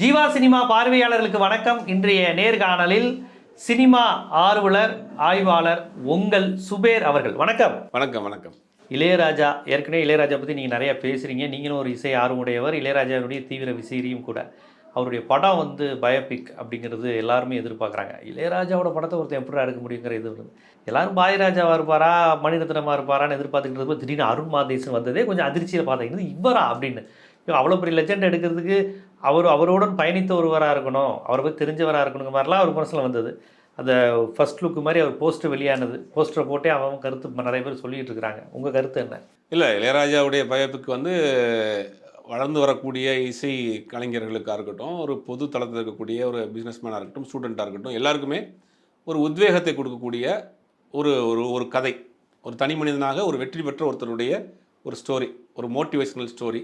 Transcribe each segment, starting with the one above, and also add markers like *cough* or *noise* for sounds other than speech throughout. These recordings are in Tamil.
ஜீவா சினிமா பார்வையாளர்களுக்கு வணக்கம். இன்றைய நேர்காணலில் சினிமா ஆர்வலர் ஆய்வாளர் உங்கள் சுபேர் அவர்கள். வணக்கம். வணக்கம் வணக்கம். இளையராஜா ஏற்கனவே இளையராஜா பற்றி நீங்கள் நிறைய பேசுகிறீங்க நீங்களும் ஒரு இசை ஆர்வமுடையவர். இளையராஜாவுடைய தீவிர விசிறியும் கூட. அவருடைய படம் வந்து பயோபிக் அப்படிங்கிறது எல்லாருமே எதிர்பார்க்குறாங்க. இளையராஜாவோட படத்தை ஒருத்தன் எப்படி எடுக்க முடியுங்கிற இது வருது எல்லாரும் பாயராஜாவாக இருப்பாரா மணிரத்னமாக இருப்பாரான்னு எதிர்பார்த்துக்கிட்டு இருந்தப்போ திடீர்னு அருண் மாதேசன் வந்ததே கொஞ்சம் அதிர்ச்சியில் பார்த்தீங்கன்னா இவரா அப்படின்னு. அவ்வளோ பெரிய லெஜெண்ட் எடுக்கிறதுக்கு அவர் அவருடன் பயணித்த ஒருவராக இருக்கணும் அவரை பற்றி தெரிஞ்சவராக இருக்கணுங்க மாதிரிலாம் அவர் மனசில் வந்தது. அந்த ஃபர்ஸ்ட் லுக்கு மாதிரி அவர் போஸ்டர் வெளியானது. போஸ்டரை போட்டே அவன் கருத்து நிறைய பேர் சொல்லிட்டு இருக்கிறாங்க. உங்கள் கருத்து என்ன? இல்லை இளையராஜாவுடைய பயப்புக்கு வந்து வளர்ந்து வரக்கூடிய இசை கலைஞர்களுக்காக இருக்கட்டும் ஒரு பொது தளத்தில் இருக்கக்கூடிய ஒரு பிஸ்னஸ்மேனாக இருக்கட்டும் ஸ்டூடெண்ட்டாக இருக்கட்டும் எல்லாருக்குமே ஒரு உத்வேகத்தை கொடுக்கக்கூடிய ஒரு ஒரு ஒரு கதை. ஒரு தனி மனிதனாக ஒரு வெற்றி பெற்ற ஒருத்தருடைய ஒரு ஸ்டோரி ஒரு மோட்டிவேஷனல் ஸ்டோரி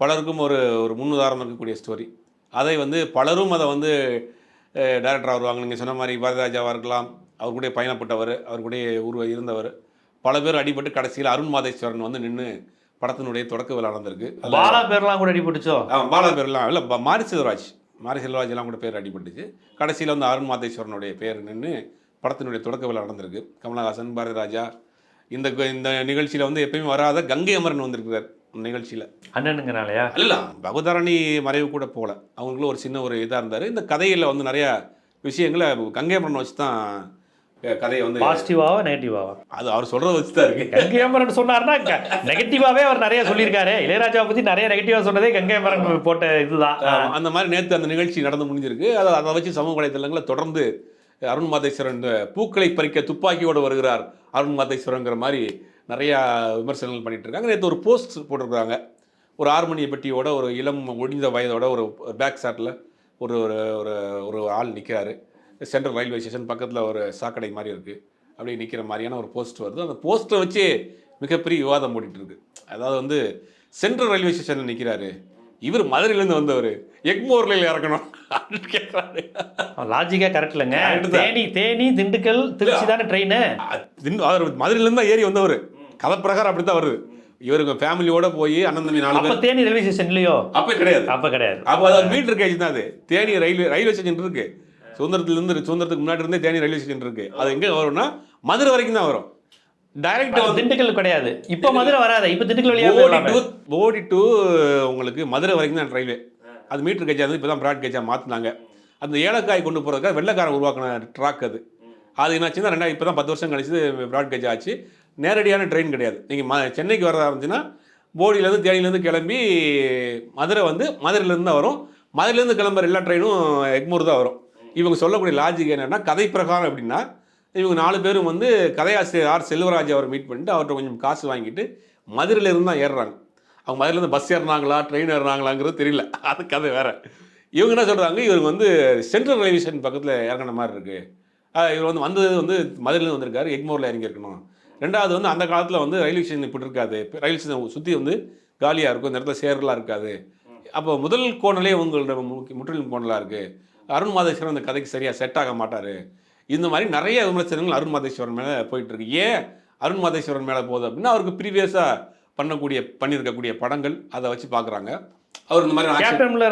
பலருக்கும் ஒரு ஒரு முன்னுதாரணம் இருக்கக்கூடிய ஸ்டோரி அதை வந்து பலரும் அதை வந்து டேரக்டராக வருவாங்க நீங்கள் சொன்ன மாதிரி பாரதிராஜாவாக இருக்கலாம். அவர் கூட பயணப்பட்டவர் அவர் கூட உருவ இருந்தவர். பல பேர் அடிபட்டு கடைசியில் அருண் மாதேஸ்வரன் வந்து நின்று படத்தினுடைய தொடக்க விழா நடந்திருக்கு. பாலா பேர்லாம் கூட அடிபட்டுச்சோ? ஆமாம் பாலா பேர்லாம். இல்லை மாரி செல்வராஜ். மாரி செல்வராஜ் எல்லாம் கூட பேர் அடிபட்டுச்சு. கடைசியில் வந்து அருண் மாதேஸ்வரனுடைய பேர் நின்று படத்தினுடைய தொடக்க விழா நடந்திருக்கு. கமலஹாசன் பாரதிராஜா இந்த இந்த நிகழ்ச்சியில் வந்து எப்பயுமே வராத கங்கை அமரன் வந்திருக்கிறார். நிகழ்ச்சியில். அண்ணனுங்கனாலயா? இல்ல பகவதாரணி மறைவு கூட போகல. அவங்களுக்குள்ள ஒரு சின்ன ஒரு இதாக இருந்தார். இந்த கதையில் வந்து நிறைய விஷயங்களை கங்கை அமரன் வச்சு தான் கதையை வந்து பாசிட்டிவாவா நெகட்டிவாவா அது அவர் சொல்கிறத வச்சு தான் இருக்கு. கங்கை அமரன் சொன்னார்னா நெகட்டிவாவே அவர் நிறைய சொல்லியிருக்காரு. இளையராஜாவை பத்தி நிறைய நெகட்டிவா சொன்னதே கங்கை அமரன் போட்ட இதுதான். அந்த மாதிரி நேற்று அந்த நிகழ்ச்சி நடந்து முடிஞ்சிருக்கு. அதை அதை வச்சு சமூக வலைத்தளங்களில் தொடர்ந்து அருண் மாதேஸ்வரன் பூக்களை பறிக்க துப்பாக்கியோடு வருகிறார் அருண் மாதேஸ்வரங்கிற மாதிரி நிறையா விமர்சனங்கள் பண்ணிட்டு இருக்காங்க நேற்று ஒரு போஸ்ட் போட்டிருக்காங்க. ஒரு ஆர்மனிய பெட்டியோட ஒரு இளம் ஒடிந்த வயதோட ஒரு பேக் ஷாட்டில் ஒரு ஒரு ஒரு ஒரு ஆள் நிற்கிறாரு சென்ட்ரல் ரயில்வே ஸ்டேஷன் பக்கத்தில் ஒரு சாக்கடை மாதிரி இருக்குது அப்படியே நிற்கிற மாதிரியான ஒரு போஸ்ட் வருது. அந்த போஸ்ட்டை வச்சு மிகப்பெரிய விவாதம் ஓடிட்டு இருக்கு அதாவது வந்து சென்ட்ரல் ரயில்வே ஸ்டேஷனில் நிற்கிறாரு இவர் மதுரையிலேருந்து வந்தவர். எக்மோரில் இறக்கணும் அப்படின்னு கேட்குறாரு லாஜிக்கா கரெக்ட் இல்லைங்க. தேனி. தேனி திண்டுக்கல் திருச்சி தானே ட்ரெயின் அவர் மதுரையிலேருந்து தான் ஏறி வந்தவர். கதை பிரகாரம் அப்படி தான் வருது இவருங்க ஃபேமிலியோட போய் அண்ணன் தம்பி நாலு பேர். தேனி ரயில்வே ஸ்டேஷன் இல்லையோ? அப்போ கிடையாது. அப்ப கிடையாது. அப்போ அது மீட்டர் கேஜ் தான் அது. தேனி ரயில்வே ரயில்வே ஸ்டேஷன் இருக்கு. சுதந்திரத்துலேருந்து சுதந்திரத்துக்கு முன்னாடி இருந்தே தேனி ரயில்வே ஸ்டேஷன் இருக்கு. அது எங்கே வரும்னா மதுரை வரைக்கும் தான் வரும். டைரக்ட் திண்டுக்கல் கிடையாது. இப்ப மதுரை வராது. இப்ப திண்டுக்கல் வழியா போகலாமே. டு போடி டு உங்களுக்கு மதுரை வரைக்கும் தான் ரயில்வே அது மீட்டர் கேஜா வந்து இப்போ தான் ப்ராட் கேஜா மாற்றினாங்க அந்த ஏலக்காய் கொண்டு போகிறதுக்காக வெள்ளைக்காரன் உருவாக்கின ட்ராக் அது. அது என்னாச்சுன்னா ரெண்டாயிரம் இப்போ தான் பத்து வருஷம் கழிச்சு ப்ராட் கேஜ் ஆச்சு. நேரடியான ட்ரெயின் கிடையாது. நீங்கள் ம சென்னைக்கு வரதா இருந்துச்சுன்னா போடியிலேருந்து தேனியிலேருந்து கிளம்பி மதுரை வந்து மதுரையிலேருந்து தான் வரும். மதுரையிலேருந்து கிளம்புற எல்லா ட்ரெயினும் எக்மூர் தான் வரும். இவங்க சொல்லக்கூடிய லாஜிக் என்னென்னா கதை பிரகாரம் எப்படின்னா இவங்க நாலு பேரும் வந்து கதையாசிரியர் ஆர் செல்வராஜ் அவரை மீட் பண்ணிட்டு அவர்கிட்ட கொஞ்சம் காசு வாங்கிட்டு மதுரையிலேருந்து தான் ஏறுறாங்க. அவங்க மதுரையிலேருந்து பஸ் ஏறினாங்களா ட்ரெயின் ஏறினாங்களாங்கிறது தெரியல. அது கதை வேறு. இவங்க என்ன சொல்கிறாங்க இவருக்கு வந்து சென்ட்ரல் ரயில்வே ஸ்டேஷன் பக்கத்தில் இறங்கின மாதிரி இருக்குது இவர் வந்து வந்தது வந்து மதுரையிலேருந்து வந்திருக்காரு. எக்மோரில் இறங்கியிருக்கணும். ரெண்டாவது வந்து அந்த காலத்தில் வந்து ரயில்வே ஸ்டேஷன் இப்படி இருக்காது. ரயில் ஸ்டேஷன் சுற்றி வந்து காலியாக இருக்கும். இந்த இடத்துல சேர்லாம் இருக்காது. அப்போ முதல் கோணலே உங்களோட முற்றிலும் கோணலாக இருக்குது அருண் மாதேஸ்வரன் அந்த கதைக்கு சரியாக செட் ஆக மாட்டார். இந்த மாதிரி நிறைய விமர்சனங்கள் அருண் மாதேஸ்வரன் மேலே போயிட்டு இருக்கு. ஏன் அருண் மாதேஸ்வரன் மேலே போகுது அப்படின்னா அவருக்கு ப்ரீவியஸாக பண்ணக்கூடிய பண்ணியிருக்கக்கூடிய படங்கள் அதை வச்சு பார்க்குறாங்க அவர் இந்த மாதிரி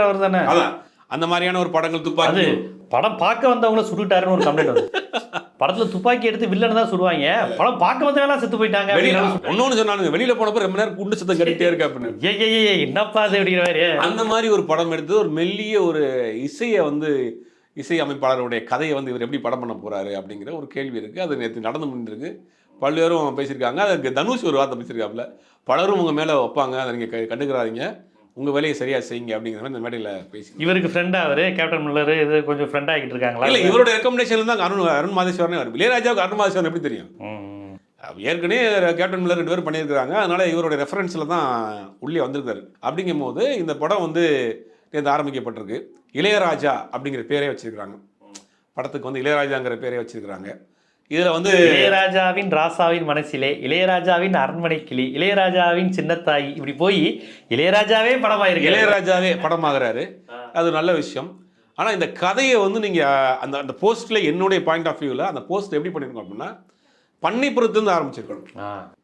அவர் தானே? அதான். அந்த மாதிரியான ஒரு படங்கள் துப்பாக்கி படம் பார்க்க வந்தவங்கள சுட்டுட்டாருன்னு ஒரு கம்ப்ளைண்ட் வந்து *laughs* படத்துல துப்பாக்கி எடுத்து வில்லன் தான் சுடுவாங்க. படம் பார்க்க வந்தவங்க செத்து போயிட்டாங்க ஒன்னொன்னு சொன்னானுங்க வெளியில போனப்ப ரொம்ப நேரம் குண்டு சத்தம் கட்டிட்டே இருக்கு அப்படின்னு. ஏய், என்னப்பா அது அப்படிங்கிற மாதிரி. அந்த மாதிரி ஒரு படம் எடுத்து ஒரு மெல்லிய ஒரு இசையை வந்து இசை அமைப்பாளருடைய கதையை வந்து இவர் எப்படி படம் பண்ண போறாரு அப்படிங்கிற ஒரு கேள்வி இருக்கு. அது நேற்று நடந்து முடிஞ்சிருக்கு. பல்வேறும் பேசியிருக்காங்க. அதுக்கு தனுஷ் ஒரு வார்த்தை பேசியிருக்காப்புல. பலரும் உங்க மேல வைப்பாங்க. அதை நீங்க க- கண்டுக்கிறாதீங்க. உங்க வேலையை சரியா செய்யுங்க அப்படிங்கிற மாதிரி இந்த மேடையில பேசி இவருக்கு ஃப்ரெண்டா அவரு கேப்டன் மில்லர் இது கொஞ்சம் ஃப்ரெண்ட் ஆகிட்டு இருக்காங்களா? இல்ல இவரோட ரெக்கமெண்டேஷன்ல தான் அருண் அருண் மாதேஸ்வரன் வரும் இளையராஜாவுக்கு அருண் மாதேஸ்வரன் எப்படி தெரியும். ஏற்கனவே கேப்டன் மில்லர் ரெண்டு பேரும் பண்ணியிருக்கிறாங்க. அதனால இவரோட ரெஃபரன்ஸில் தான் உள்ளே வந்திருக்காரு. அப்படிங்கும் போது இந்த படம் வந்து நேற்று ஆரம்பிக்கப்பட்டிருக்கு. இளையராஜா அப்படிங்கிற பேரே வச்சிருக்கிறாங்க. படத்துக்கு வந்து இளையராஜாங்கிற பேரே வச்சிருக்கிறாங்க. இதில் வந்து இளையராஜாவின் ராசாவின் மனசிலே இளையராஜாவின் அரண்மனை கிளி இளையராஜாவின் சின்னத்தாய் இப்படி போய் இளையராஜாவே படமாயிருக்கு இளையராஜாவே படமாகிறாரு. அது நல்ல விஷயம். ஆனால் இந்த கதையை வந்து நீங்கள் அந்த அந்த போஸ்ட்டில் என்னுடைய பாயிண்ட் ஆஃப் வியூவில் அந்த போஸ்ட் எப்படி பண்ணியிருக்கோம் அப்படின்னா பண்ணைப்புறத்துலேருந்து ஆரம்பிச்சிருக்கணும்.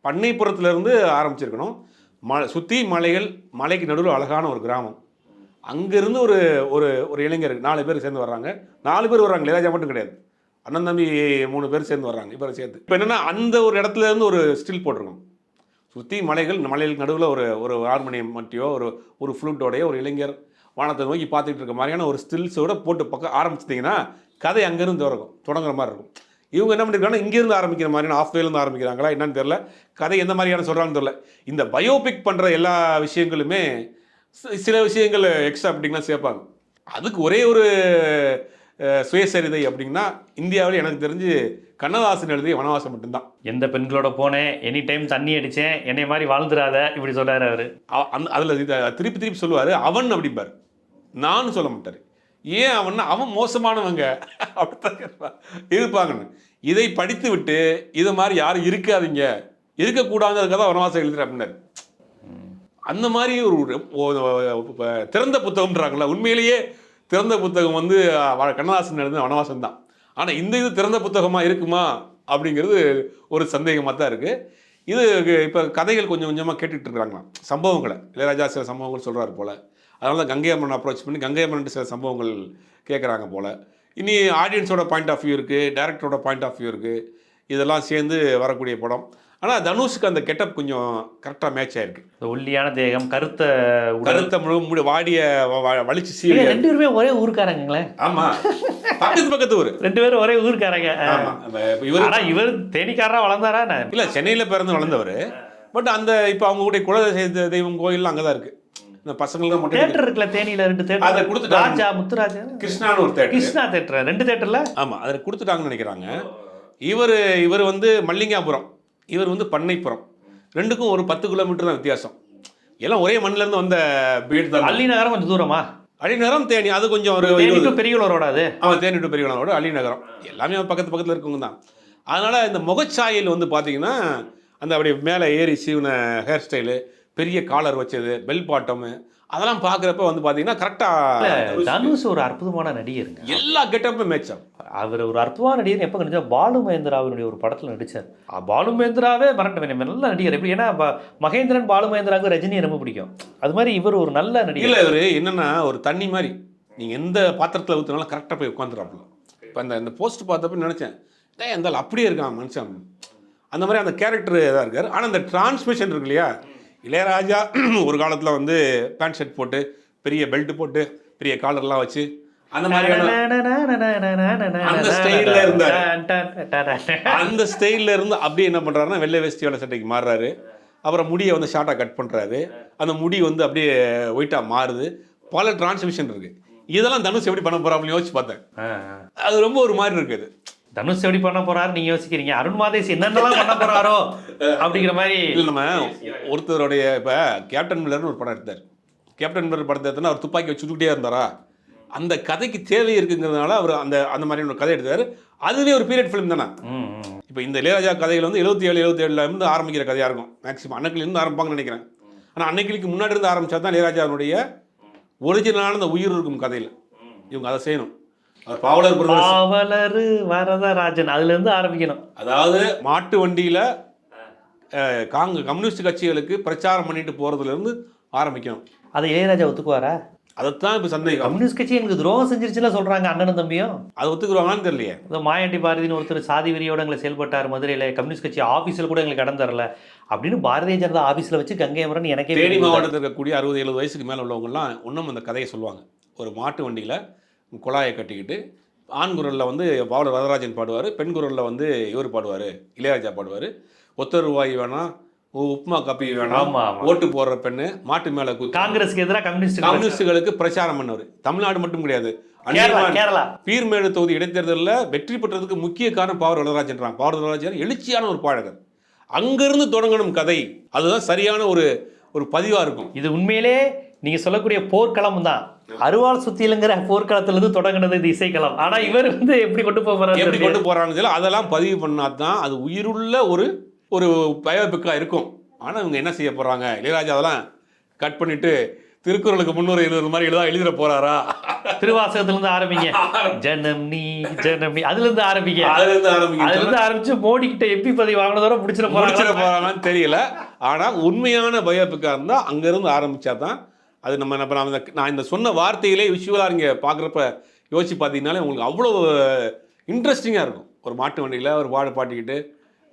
பண்ணைப்புறத்துலேருந்து ஆரம்பிச்சிருக்கணும். ம சுற்றி மலைகள் மலைக்கு நடுவில் அழகான ஒரு கிராமம். அங்கேருந்து ஒரு ஒரு ஒரு இளைஞர் நாலு பேர் சேர்ந்து வர்றாங்க. நாலு பேர் வர்றாங்க. இளையராஜா மட்டும் கிடையாது. அண்ணன் தம்பி மூணு பேர் சேர்ந்து வர்றாங்க இப்போ சேர்த்து. இப்போ என்னென்னா அந்த ஒரு இடத்துல இருந்து ஒரு ஸ்டில் போட்டிருக்கோம் சுற்றி மலைகள் மலைகளுக்கு நடுவில் ஒரு ஒரு ஹார்மோனியம் மட்டியோ ஒரு ஒரு ஃப்ளூட்டோடைய ஒரு இளைஞர் வானத்தை நோக்கி பார்த்துட்டு இருக்க மாதிரியான ஒரு ஸ்டில்ஸோட போட்டு பக்கம் ஆரம்பிச்சிட்டிங்கன்னா கதை அங்கேருந்து தொடங்கும் தொடங்குற மாதிரி இருக்கும். இவங்க என்ன பண்ணியிருக்காங்கன்னா இங்கேருந்து ஆரம்பிக்கிற மாதிரியான ஆஃப்வேலேருந்து ஆரம்பிக்கிறாங்களா என்னன்னு தெரில கதை எந்த மாதிரியான சொல்கிறாங்கன்னு தெரில இந்த பயோபிக் பண்ணுற எல்லா விஷயங்களுமே சில விஷயங்கள் எக்ஸ்ட்ரா அப்படின்னா சேர்ப்பாங்க. அதுக்கு ஒரே ஒரு சுயசரிதை அப்படின்னா இந்தியாவில் எனக்கு தெரிஞ்சு கண்ணதாசன் எழுதிய வனவாசம் மட்டும்தான் எந்த பெண்களோட போனேன் எனி டைம் தண்ணி அடிச்சேன் என்னை மாதிரி வாழ்ந்துராத இப்படி சொல்றாரு அவரு அவ- அந்த அதில் திருப்பி திருப்பி சொல்லுவார் அவன் அப்படிம்பார் நான் சொல்ல மாட்டார் ஏன் அவன் அவன் மோசமானவங்க அப்படித்தான் இருப்பா- இருப்பாங்கன்னு இதை படித்து விட்டு இது மாதிரி யாரும் இருக்காதீங்க இருக்கக்கூடாதுங்கிறதுக்காக தான் வனவாசம் எழுதுறேன் அப்படின்னாரு அந்த மாதிரி ஒரு திறந்த புத்தகம்ன்றாங்களா உண்மையிலேயே திறந்த புத்தகம் வந்து கண்ணதாசன் எழுந்த வனவாசம் தான். ஆனால் இந்த இது திறந்த புத்தகமாக இருக்குமா? அப்படிங்கிறது ஒரு சந்தேகமாக தான் இருக்குது இது இப்போ கதைகள் கொஞ்சம் கொஞ்சமாக கேட்டுட்டு இருக்கிறாங்களாம் சம்பவங்களை. இளையராஜா சில சம்பவங்கள் சொல்கிறாரு போல். அதனால தான் கங்கை அம்மன் அப்ரோச் பண்ணி கங்கை அம்மன் சில சம்பவங்கள் கேட்குறாங்க போல். இனி ஆடியன்ஸோட பாயிண்ட் ஆஃப் வியூ இருக்குது டேரக்டரோட பாயிண்ட் ஆஃப் வியூ இருக்குது இதெல்லாம் சேர்ந்து வரக்கூடிய படம். ஆனால் தனுஷுக்கு அந்த கெட்டப் கொஞ்சம் கரெக்டாக மேட்ச் ஆயிருக்கு. ஒல்லியான தேகம் கருத்த கருத்தை முழு முடி வாடிய வலிச்சு சீவி ரெண்டு பேருமே ஒரே ஊருக்காரங்களே ஆமா. பக்கத்து பக்கத்து ஊர். ரெண்டு பேரும் ஒரே ஊருக்காரங்க. இவர் ஆனா இவர் தேனிக்காரரா வளர்ந்தாரா? இல்ல சென்னையில பிறந்து வளர்ந்தவர். பட் அந்த இப்ப அவங்களுடைய குல தெய்வ- தெய்வம் கோயில் அங்கதான் இருக்கு. இந்த பசங்களுக்கு மட்டும் தேட்டர் இருக்குல்ல தேனியில ரெண்டு அதை தேட்டர் கொடுத்துட்டாங்க. ராஜா முத்துராஜா. கிருஷ்ணான்னு ஒரு தேட்டர். கிருஷ்ணா தேட்டர்? ரெண்டு தேட்டர்ல? ஆமா அதை கொடுத்துட்டாங்கன்னு நினைக்கிறாங்க. இவர் இவர் வந்து மல்லிகாபுரம். இவர் வந்து பண்ணைப்புறம். ரெண்டுக்கும் ஒரு பத்து கிலோமீட்டர் தான் வித்தியாசம். எல்லாம் ஒரே மண்ணுல இருந்து வந்த பீட் தான். அள்ளி நகரம் கொஞ்சம் தூரமா? அடிநகரம் தேனி. அது கொஞ்சம் ஒரு தேனி இருபது டு பெரியகுளம் ரோடா அது? அவன் தேனி டு அள்ளி நகரம். எல்லாமே பக்கத்து பக்கத்தில் இருக்கவங்க தான். அதனால் இந்த முகச்சாயல் வந்து பார்த்தீங்கன்னா அந்த அப்படியே மேலே ஏறி சீவன ஹேர் ஸ்டைலு பெரிய காலர் வச்சது பெல் பாட்டமு அதெல்லாம் பார்க்குறப்ப வந்து பார்த்தீங்கன்னா கரெக்டாக தனுஷ் ஒரு அற்புதமான நடிகருங்க. எல்லா கெட்டப்பும் மேட்ச் ஆகும் அவர் ஒரு அற்புதமான நடிகர் எப்போ நடிச்சா பாலு மகேந்திராவினுடைய ஒரு படத்தில் நடிச்சார். அஹ் பாலு மகேந்திராவே மறக்க வேண்டிய நல்ல நடிகர். எப்படி? ஏன்னா மகேந்திரன் பாலு மகேந்திராவுக்கு ரஜினியை ரொம்ப பிடிக்கும். அது மாதிரி இவர் ஒரு நல்ல நடிகர். இல்லை இவர் என்னென்னா ஒரு தண்ணி மாதிரி. நீங்கள் எந்த பாத்திரத்தில் ஊற்றுனாலும் கரெக்டாக போய் உட்காந்துறாப்புல இப்போ அந்த இந்த போஸ்ட் பார்த்தப்ப நினச்சேன் டேய் அந்த ஆள் அப்படியே இருக்கான் மனுஷன். அந்த மாதிரி அந்த கேரக்டர் இதாக இருக்கார். ஆனால் அந்த டிரான்ஸ்மிஷன் இருக்கு இல்லையா? இளையராஜா ஒரு காலத்தில் வந்து பேண்ட் ஷர்ட் போட்டு பெரிய பெல்ட் போட்டு பெரிய காலர்லாம் வச்சு அந்த மாதிரியான அந்த ஸ்டைல்ல இருந்தாரு. அந்த ஸ்டைல்ல இருந்து அப்படியே என்ன பண்றாருன்னா வெள்ளை வேஷ்டி வெள்ளை சட்டைக்கு மாறுறாரு. அப்புறம் முடியை வந்து ஷார்ட்டாக கட் பண்றாரு. அந்த முடி வந்து அப்படியே ஒயிட்டாக மாறுது. பல டிரான்ஸ்மிஷன் இருக்கு. இதெல்லாம் தனுஷ் எப்படி பண்ண போறாப்னு யோசிச்சு பார்த்தேன். அது ரொம்ப ஒரு மாதிரி இருக்குது தனுஷ் எப்படி பண்ண போறாரு நீங்க யோசிக்கிறீங்க. அருண் மாதேஷ் என்னென்னலாம் பண்ண போறாரோ அப்படிங்கிற மாதிரி. இல்லை நம்ம ஒருத்தருடைய இப்போ கேப்டன் மில்லர்னு ஒரு படம் எடுத்தார். கேப்டன் மில்லர் படத்தை எடுத்தோன்னா அவர் துப்பாக்கி வச்சு சுட்டுக்கிட்டே இருந்தாரா? அந்த கதைக்கு தேவை இருக்குங்கிறதுனால அவர் அந்த அந்த மாதிரியான ஒரு கதை எடுத்தார். அதுவே ஒரு பீரியட் ஃபிலிம் தானே. இப்போ இந்த இளையராஜா கதைகள் வந்து எழுபத்தி ஏழு எழுபத்தி இருந்து ஆரம்பிக்கிற கதையாக இருக்கும். மேக்ஸிமம் அன்னைக்கிலிருந்து ஆரம்பிப்பாங்கன்னு நினைக்கிறேன். ஆனால் அன்னைக்கிளிக்கு முன்னாடி இருந்து ஆரம்பிச்சா தான் இளையராஜாவுடைய ஒரிஜினலான அந்த உயிர் இருக்கும் கதையில். இவங்க அதை செய்யணும். பாவலர் பாவலரு வரதராஜன் அதுல இருந்து ஆரம்பிக்கணும். அதாவது மாட்டு வண்டியில் காங்க கம்யூனிஸ்ட் கட்சிகளுக்கு பிரச்சாரம் பண்ணிட்டு போகிறதுல இருந்து ஆரம்பிக்கணும். அதை இளையராஜா ஒத்துக்குவாரா? அதைத்தான் இப்போ சந்தேகம். கம்யூனிஸ்ட் கட்சி எங்களுக்கு துரோகம் செஞ்சிருச்சுல சொல்றாங்க அண்ணனும் தம்பியும். அது ஒத்துக்குருவாங்கன்னு தெரியலையே. ஏதோ மாயாண்டி பாரதின்னு ஒருத்தர் சாதி வெறியோட எங்களை செயல்பட்டார் மதுரையில் கம்யூனிஸ்ட் கட்சி ஆஃபீஸில் கூட எங்களுக்கு இடம் தரல அப்படின்னு பாரதிய ஜனதா ஆஃபீஸில் வச்சு கங்கை அமரன் எனக்கே தேனி. மாவட்டத்தில் இருக்கக்கூடிய அறுபது எழுபது வயசுக்கு மேலே உள்ளவங்கலாம் இன்னும் அந்த கதையை சொல்லுவாங்க. ஒரு மாட்டு வண்டியில் குழாயை கட்டிக்கிட்டு ஆண் குரலில் வந்து பாவலர் வரதராஜன் பாடுவார் பெண் குரலில் வந்து இவர் பாடுவார் இளையராஜா பாடுவார். ஒத்த ரூபாய் வேணாம் உ- உப்புமா காப்பி வேணாம். ஓட்டு போடுற பெண்ணு மாட்டு மேலே காங்கிரஸ்க்கு எதிராக கம்யூனிஸ்ட் கம்யூனிஸ்டுகளுக்கு பிரச்சாரம் பண்ணவர். தமிழ்நாடு மட்டும் கிடையாது. பீர்மேடு தொகுதி இடைத்தேர்தலில் வெற்றி பெற்றதுக்கு முக்கிய காரணம் பாவர் வரதராஜன்றாங்க பாவர் வரதராஜன் எழுச்சியான ஒரு பாடகர். அங்கிருந்து தொடங்கணும் கதை. அதுதான் சரியான ஒரு ஒரு பதிவாக இருக்கும். இது உண்மையிலே நீங்க சொல்லக்கூடிய போர்க்களம் தான் அருவாள் சுத்திலுங்கிற போர்க்களத்துல இருந்து தொடங்கினது இந்த இசைக்களம். ஆனா இவர் வந்து எப்படி கொண்டு போறாரு எப்படி கொண்டு போறான்னு தெரியல. அதெல்லாம் பதிவு பண்ணா தான் அது உயிருள்ள ஒரு ஒரு பயோபிக்கா இருக்கும். ஆனா இவங்க என்ன செய்ய போறாங்க? இளையராஜா அதெல்லாம் கட் பண்ணிட்டு திருக்குறளுக்கு முன்னூறு எழுதுற மாதிரி எழுதா எழுதிட போறாரா? திருவாசகத்துல இருந்து ஆரம்பிங்க ஜனம் நீ ஜனம் நீ. அதுல இருந்து ஆரம்பிங்க. அதுல இருந்து அதுல ஆரம்பிக்க இருந்து ஆரம்பிச்சு மோடி கிட்ட எம்பி பதவி வாங்கினதோட முடிச்சிட முடிச்சிட போறாங்க போறாங்கன்னு தெரியல. ஆனா உண்மையான பயோபிக்கா இருந்தா அங்க இருந்து ஆரம்பிச்சா தான் அது நம்ம நம்ம நான் இந்த- நான் இந்த சொன்ன வார்த்தையிலே விஷுவலா நீங்க பாக்குறப்ப யோசிச்சு பார்த்தீங்கன்னாலே உங்களுக்கு அவ்வளோ இன்ட்ரெஸ்டிங்கா இருக்கும். ஒரு மாட்டு வண்டியில ஒரு பாடு பாட்டிக்கிட்டு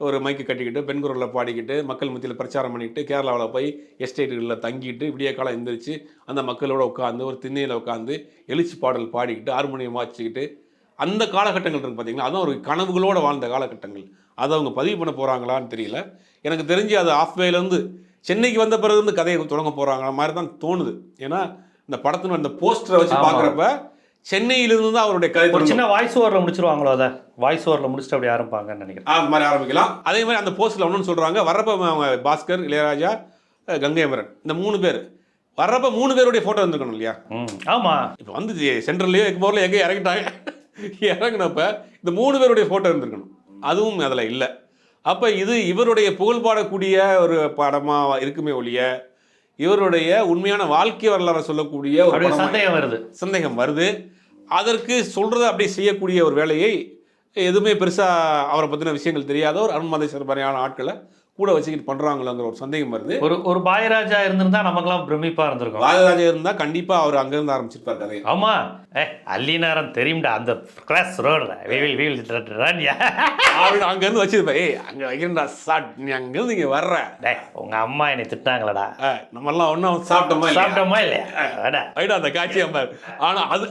ஒரு மைக்கு கட்டிக்கிட்டு பெண் குரலில் பாடிக்கிட்டு மக்கள் மத்தியில் பிரச்சாரம் பண்ணிக்கிட்டு கேரளாவில் போய் எஸ்டேட்டுகளில் தங்கிட்டு விடிய காலம் எந்திரிச்சு அந்த மக்களோட உட்காந்து ஒரு திண்ணையில் உட்காந்து எழுச்சி பாடல் பாடிக்கிட்டு ஹார்மோனியம் வாசிச்சுக்கிட்டு அந்த காலகட்டங்கள் இருக்கு பார்த்தீங்களா அதான் ஒரு கனவுகளோட வாழ்ந்த காலகட்டங்கள். அதை அவங்க பதிவு பண்ண போகிறாங்களான்னு தெரியல. எனக்கு தெரிஞ்சு அது ஆஃப்வேலேருந்து சென்னைக்கு வந்த பிறகு இருந்து கதையை தொடங்க போகிறாங்க மாதிரி தான் தோணுது. ஏன்னா இந்த படத்தின் அந்த போஸ்டரை வச்சு. பார்க்குறப்ப சென்னையிலிருந்து தான் அவருடைய தொடங்கும். சின்ன வாய்ஸ் ஓவரில் முடிச்சிருவாங்களோ அதை? வாய்ஸ் ஓவரில் முடிச்சுட்டு அப்படி ஆரம்பிப்பாங்கன்னு நினைக்கிறேன். அந்த மாதிரி ஆரம்பிக்கலாம். அதே மாதிரி அந்த போஸ்ட்டில் ஒன்றுன்னு சொல்கிறாங்க வர்றப்ப அவங்க பாஸ்கர் இளையராஜா கங்கை அமரன் இந்த மூணு பேர். வர்றப்ப மூணு பேருடைய ஃபோட்டோ வந்துருக்கணும் இல்லையா? ம் ஆமா. இப்போ வந்து சென்ட்ரல்லையோ எக்மோரில் எங்கே இறங்கிட்டாங்க. இறங்கினப்ப இந்த மூணு பேருடைய ஃபோட்டோ இருந்திருக்கணும் அதுவும் அதில் இல்லை. அப்போ இது இவருடைய புகழ் பாடக்கூடிய ஒரு படமாக இருக்குமே ஒழிய இவருடைய உண்மையான வாழ்க்கை வரலாறு சொல்லக்கூடிய ஒரு சந்தேகம் வருது. சந்தேகம் வருது. அதற்கு சொல்கிறத அப்படியே செய்யக்கூடிய ஒரு வேலையை எதுவுமே பெருசாக அவரை பற்றின விஷயங்கள் தெரியாத ஒரு அருண்மாதேஸ்வரர் மாதிரியான ஆட்களை கூட வச்சுக்கிட்டு பண்ணுறாங்களோங்கிற ஒரு சந்தேகம் வருது. ஒரு ஒரு பாயராஜா இருந்திருந்தா நமக்கெல்லாம் பிரமிப்பா இருந்திருக்கும். ராஜராஜா இருந்தால் கண்டிப்பாக அவர் அங்கேருந்து ஆரம்பிச்சிருப்பார் கதையை. ஆமா. ஏ அல்லினாரம் தெரியும்டா அந்த கிராஸ் ரோடு வீல் ரன் அவர் அங்கேருந்து வச்சிருப்பேன் ஏய் அங்கே வைக்கிறா சாட் நீ அங்கேருந்து இங்கே வர்ற. டேய் உங்க அம்மா என்னை திட்டாங்களடா. அஹ், நம்மெல்லாம் ஒன்றும் சாப்பிட்டோமா? சாப்பிட்டோமா இல்லையா. ரைட்டா அந்த காட்சி அம்மா ஆனால் அது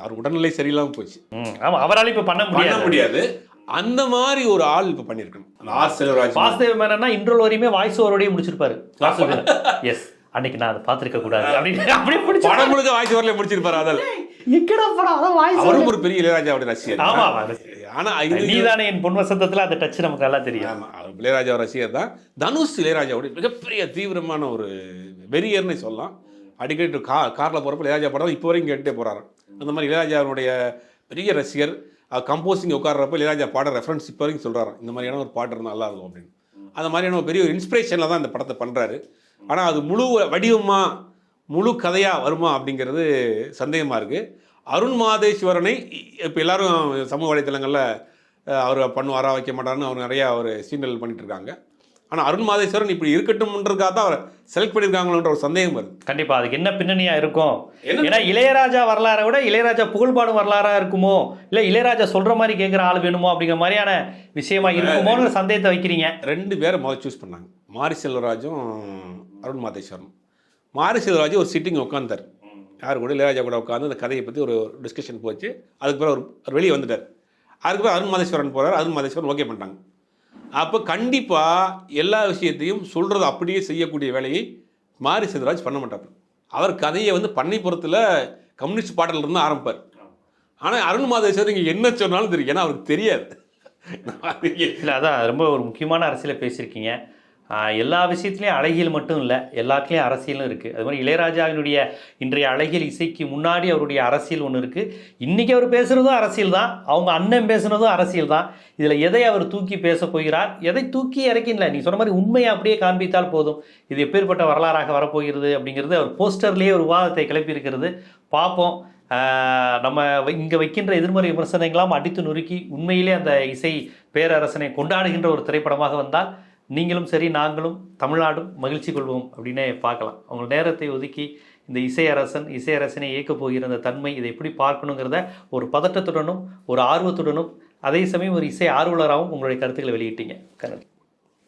அவர் உடல்நிலை சரியில்லாமல் போச்சு. ஆமா அவரால இப்ப பண்ண பண்ண முடியாது. முடியாது. அந்த மாதிரி ஒரு ஆள் இப்போ பண்ணியிருக்கணும் ஆர் செல்வராஜ் வாசுதேவ மேனன்னா இன்ட்ரோல் வரையுமே வாய்ஸ் ஓவரோடய முடிச்சிருப்பாரு. வாசுதேவன். எஸ் அன்னைக்கு நான் அதை பார்த்திருக்க கூடாது. அப்படின்னு அப்படியே முடிச்சு படம் முழுக்க வாய்ஸ் வரல முடிச்சிருப்பாரு அதில் எக்கடா படம் அதான் வாய்ஸ் அவரும் ஒரு பெரிய இளையராஜாவுடைய ரசிகர். ஆமா ஆனா இது நீதானே என் பொன் வசந்தத்துல அந்த டச் நமக்கு நல்லா தெரியும். ஆமா அவர் இளையராஜா ரசிகர் தான். தனுஷ் இளையராஜாவுடைய மிகப்பெரிய தீவிரமான ஒரு வெறியர்னு சொல்லலாம். அடிக்கடி கா காரில் போகிறப்ப இளையராஜா படம் இப்போ வரைக்கும் கேட்டுட்டே போறாரு அந்த மாதிரி இளையராஜாவுடைய பெரிய ரசிகர் கம்போசிங் உட்கார்றப்ப இளையராஜா பாட ரெஃபரன்ஸ் இப்போ வரைக்கும் சொல்கிறாரு இந்த மாதிரியான ஒரு பாட்டு இருந்தால் நல்லா இருக்கும் அப்படின்னு. அந்த மாதிரியான ஒரு பெரிய ஒரு இன்ஸ்பிரேஷனில் தான் இந்த படத்தை பண்ணுறாரு ஆனால் அது முழு வடிவமா முழு கதையாக வருமா அப்படிங்கிறது சந்தேகமாக இருக்குது அருண் மாதேஸ்வரனை இப்போ எல்லாரும் சமூக வலைத்தளங்களில் அவர் பண்ணுவாரா வைக்க மாட்டாருன்னு அவர் நிறையா ஒரு சீண்டல் பண்ணிகிட்ருக்காங்க ஆனால் அருண் மாதேஸ்வரன் இப்படி இருக்கட்டும்ன்றதுக்காக தான் அவரை செலக்ட் பண்ணியிருக்காங்களோன்ற ஒரு சந்தேகம் வருது. கண்டிப்பா அதுக்கு என்ன பின்னணியா இருக்கும்? ஏன்னா இளையராஜா வரலாறை விட இளையராஜா புகழ்பாடும் வரலாறா இருக்குமோ? இல்ல இளையராஜா சொல்ற மாதிரி கேட்குற ஆள் வேணுமோ அப்படிங்கிற மாதிரியான விஷயமா இருக்குமோன்னு ஒரு சந்தேகத்தை வைக்கிறீங்க. ரெண்டு பேரை முதல் சூஸ் பண்ணாங்க. மாரி செல்வராஜும் அருண் மாதேஸ்வரன் மாரி செல்வராஜ் ஒரு சிட்டிங் உட்காந்தார் யார் கூட இளையராஜா கூட உட்காந்து அந்த கதையை பற்றி ஒரு டிஸ்கஷன் போச்சு. அதுக்கு பிறகு ஒரு ஒரு வெளியே வந்துட்டார். அதுக்கு பிறகு அருண் மாதேஸ்வரன் போகிறார் அருண் மாதேஸ்வரன் ஓகே பண்ணிட்டாங்க. அப்போ கண்டிப்பாக எல்லா விஷயத்தையும் சொல்கிறது அப்படியே செய்யக்கூடிய வேலையை மாரி செல்வராஜ் பண்ண மாட்டார் அவர் கதையை வந்து பண்ணைப்புறத்தில் கம்யூனிஸ்ட் பாடல்ல இருந்து ஆரம்பிப்பார். ஆனால் அருண் மாதேஸ்வர் இங்கே என்ன சொன்னாலும் தெரியும். ஏன்னா அவருக்கு தெரியாது. இல்லை அதான் ரொம்ப ஒரு முக்கியமான அரசியலை பேசியிருக்கீங்க. எல்லா விஷயத்துலையும் அழகியல் மட்டும் இல்லை எல்லாத்துலேயும் அரசியலும் இருக்குது அது மாதிரி இளையராஜாவினுடைய இன்றைய அழகியல் இசைக்கு முன்னாடி அவருடைய அரசியல் ஒன்று இருக்குது இன்றைக்கி அவர் பேசுகிறதும் அரசியல் தான். அவங்க அண்ணன் பேசுனதும் அரசியல் தான். இதில் எதை அவர் தூக்கி பேச போகிறார்? எதை தூக்கி இறக்கின்ல நீ சொன்ன மாதிரி உண்மையை அப்படியே காண்பித்தால் போதும். இது எப்பேற்பட்ட வரலாறாக வரப்போகிறது அப்படிங்கிறது அவர் போஸ்டர்லேயே ஒரு விவாதத்தை கிளப்பியிருக்கிறது பார்ப்போம். நம்ம இங்கே வைக்கின்ற எதிர்மறை விமர்சனங்களாம் அடித்து நொறுக்கி உண்மையிலே அந்த இசை பேரரசனை கொண்டாடுகின்ற ஒரு திரைப்படமாக வந்தால் நீங்களும் சரி நாங்களும் தமிழ்நாடும் மகிழ்ச்சி கொள்வோம் அப்படின்னே பார்க்கலாம். அவங்க நேரத்தை ஒதுக்கி இந்த இசையரசன் இசையரசனை இயக்கப் போகிற அந்த தன்மை இதை எப்படி பார்க்கணுங்கிறத ஒரு பதட்டத்துடனும் ஒரு ஆர்வத்துடனும் அதே சமயம் ஒரு இசை ஆர்வலராகவும் உங்களுடைய கருத்துக்களை வெளியிட்டீங்க. கரண்.